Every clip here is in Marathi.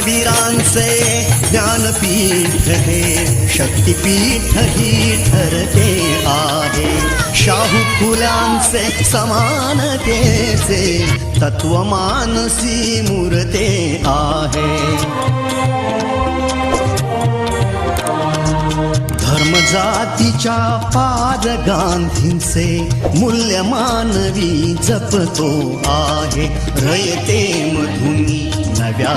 महावीरांचे ज्ञानपीठ हे शक्तिपीठ ही ठरते आहे. शाहू फुलांचे समानतेचे तत्वमानसी मूर्ते आहे. धर्म जातीच्या पाद गांधींचे मूल्य मानवी जपतो आहे. रयते मधुनी नव्या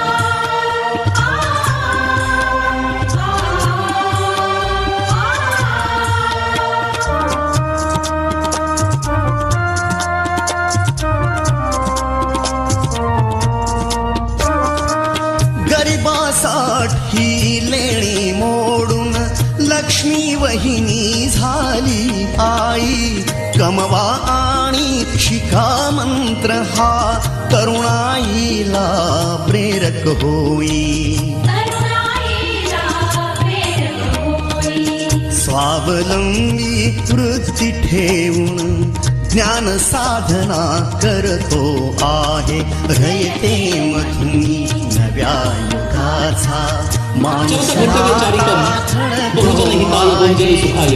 लक्ष्मी वहिनी झाली आई. कमवा आणि शिका मंत्र हा तरुणाईला प्रेरक होई. स्वावलंबी वृत्ती ठेवून ज्ञान साधना करतो आहे. रयते मधुनी नव्या युगाचा माणूस बहुजन हिताय बहुजन सुखाय.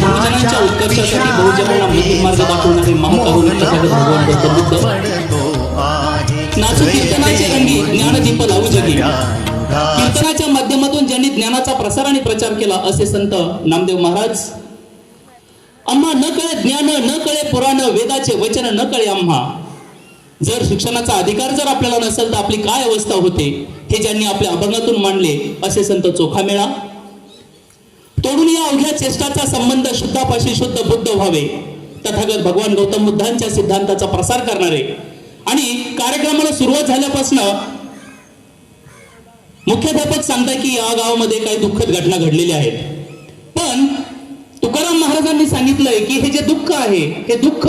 बहुजनांच्या उत्कर्षासाठी बहुजनांना मुक्ती मार्ग दाखवणारे महाकारुण्य प्रकट भगवान गौतम बुद्ध नाचू कीर्तनाचे रंगी ज्ञानदीप लावू जगी. कीर्तनाच्या माध्यमातून ज्यांनी ज्ञानाचा प्रसार आणि प्रचार केला असे संत नामदेव महाराज आम्हा न कळे ज्ञान न कळे पुराण वेदाचे वचन न कळे आम्हा जर शिक्षणाचा अधिकार जर आपल्याला नसेल तर आपली काय अवस्था होते? हे ज्यांनी आपल्या अभंगातून मांडले असे संत चोखामेळा. तोडून या अवघ्या चेष्टाचा संबंध शुद्धापाशी शुद्ध बुद्ध व्हावे. तथागत भगवान गौतम बुद्धांच्या सिद्धांताचा प्रसार करणारे. आणि कार्यक्रमाला सुरुवात झाल्यापासून मुख्याध्यापक सांगता की या गावामध्ये काही दुःखद घटना घडलेल्या आहेत. महाराजांनी सांगितलंय की हे जे दुःख आहे हे दुःख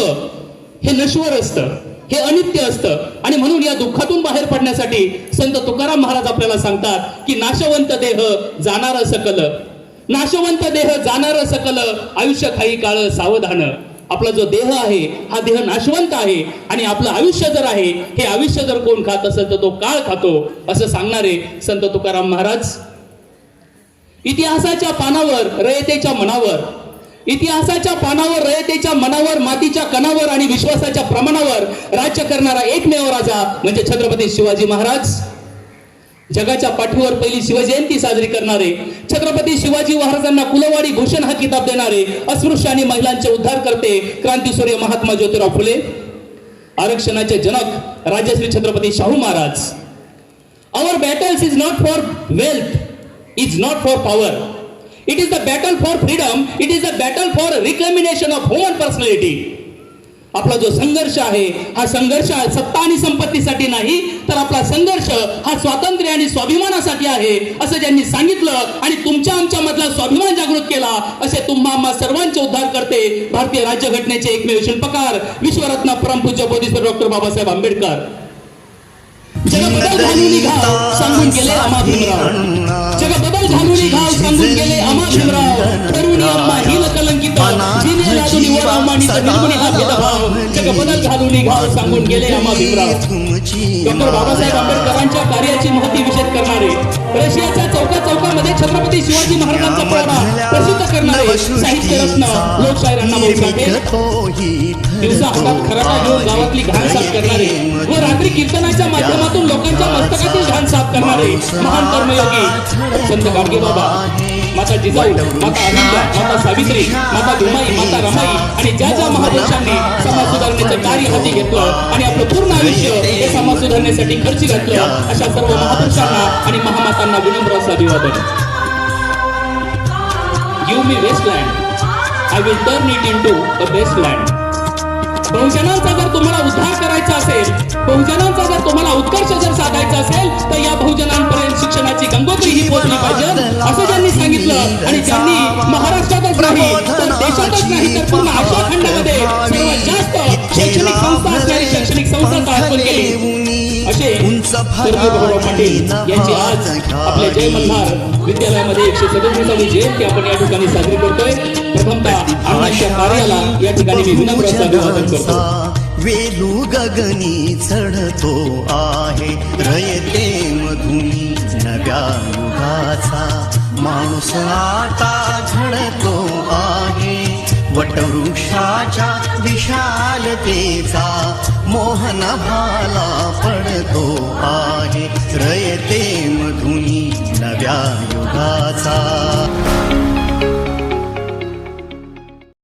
हे नश्वर असतं हे अनित्य असतं. आणि म्हणून या दुःखातून बाहेर पडण्यासाठी संत तुकाराम महाराज आपल्याला सांगतात की नाशवंत देह जाणार सकल. नाशवंत देह जाणार सकल आयुष्य काही काळ सावधान. आपला जो देह आहे हा देह नाशवंत आहे. आणि आपलं आयुष्य जर आहे हे आयुष्य जर कोण खात असेल तर तो काळ खातो असं सांगणारे संत तुकाराम महाराज. इतिहासाच्या पानावर रयतेच्या मनावर इतिहासाच्या पानावर रयतेच्या मनावर मातीच्या कणावर आणि विश्वासाच्या प्रमाणावर राज्य करणारा एकमेव राजा म्हणजे छत्रपती शिवाजी महाराज. जगाच्या पाठीवर पहिली शिवजयंती साजरी करणारे छत्रपती शिवाजी महाराजांना कुलवाडी भूषण हा किताब देणारे अस्पृश्य आणि महिलांचे उद्धार करते क्रांतीसूर्य महात्मा ज्योतिराव फुले. आरक्षणाचे जनक Rajarshi Chhatrapati Shahu Maharaj. Our battles is not for wealth is not for power It is the battle for freedom, it is the battle for reclamation of human personality. आपला जो संघर्ष आहे हा संघर्ष सत्ता आणि संपत्तीसाठी नाही तर आपला संघर्ष हा स्वातंत्र्य आणि स्वाभिमानासाठी आहे असं ज्यांनी सांगितलं आणि तुमच्या आमच्या मधला स्वाभिमान जागृत केला असे तुम्हा आम्हा सर्वांचे उद्धार करते भारतीय राज्यघटनेचे एकमेव शिल्पकार विश्वरत्न परमपूज्य बोधिसत्व डॉक्टर बाबासाहेब आंबेडकर. जगबदल घालून सांगून गेले आम्हा भीमराव. जगबदल घालून घाव सांगून गेले आम्हा भीमराव. तरुणी अम्मा हिल कलंकित जिने लादून वर अम्मानीत निर्गुणी हा भेदभाव जगबदल घालून घाव सांगून गेले आम्हा भीमराव डॉक्टर बाबासाहेब आंबेडकरांच्या कार्याची महती विषद करणारे रशियाच्या चौका चौकामध्ये छत्रपती शिवाजी महाराजांचा प्रणा प्रसिद्ध करणारे साहित्य रत्न लोकशाहीर अण्णाभाऊ साठे दिवसा हातात खराटा घेऊन गावातली घाण साफ करणारे व रात्री कीर्तनाच्या माध्यमातून लोकांच्या मस्तकातील घाण साफ करणारे महान कर्मयोगी संत गाडगे बाबा. माता जिजाऊ माता अहिल्या माता सावित्री माता भीमाई माता रमाई आणि ज्या ज्या महापुरुषांनी समाज सुधारण्याचं कार्य हाती घेतलं आणि आपलं पूर्ण आयुष्य हे समाज सुधारण्यासाठी खर्च घातलं अशा सर्व महापुरुषांना आणि महामातांना विनम्र असं अभिवादन. Give me wasteland I will turn it into a best land बहुजनांचा जर तुम्हाला उद्धार करायचा असेल बहुजनांचा जर तुम्हाला उत्कर्ष जर साधायचा असेल तर या बहुजनांपर्यंत आणि ज्यांनी महाराष्ट्रातच नाही तर देशातच नाही तर पूर्ण आशिया खंडामध्ये सर्वात जास्त शैक्षणिक संस्था असणारी शैक्षणिक संस्था स्थापन केली. असे पाटील यांची आज आपल्या जय मल्हार विद्यालयामध्ये एकशे सदतीसावी जयंती आपण या ठिकाणी साजरी करतोय प्रथमतः अण्णांच्या कार्याला या ठिकाणी मी विनम्र असं अभिवादन करतो. वेलू गगनी चढतो आहे रयते मधुनी नव्या युगाचा. माणूस आता झडतो आहे. वटवृक्षाच्या विशालतेचा मोहन भाला पडतो आहे. रयते मधुनी नव्या युगाचा.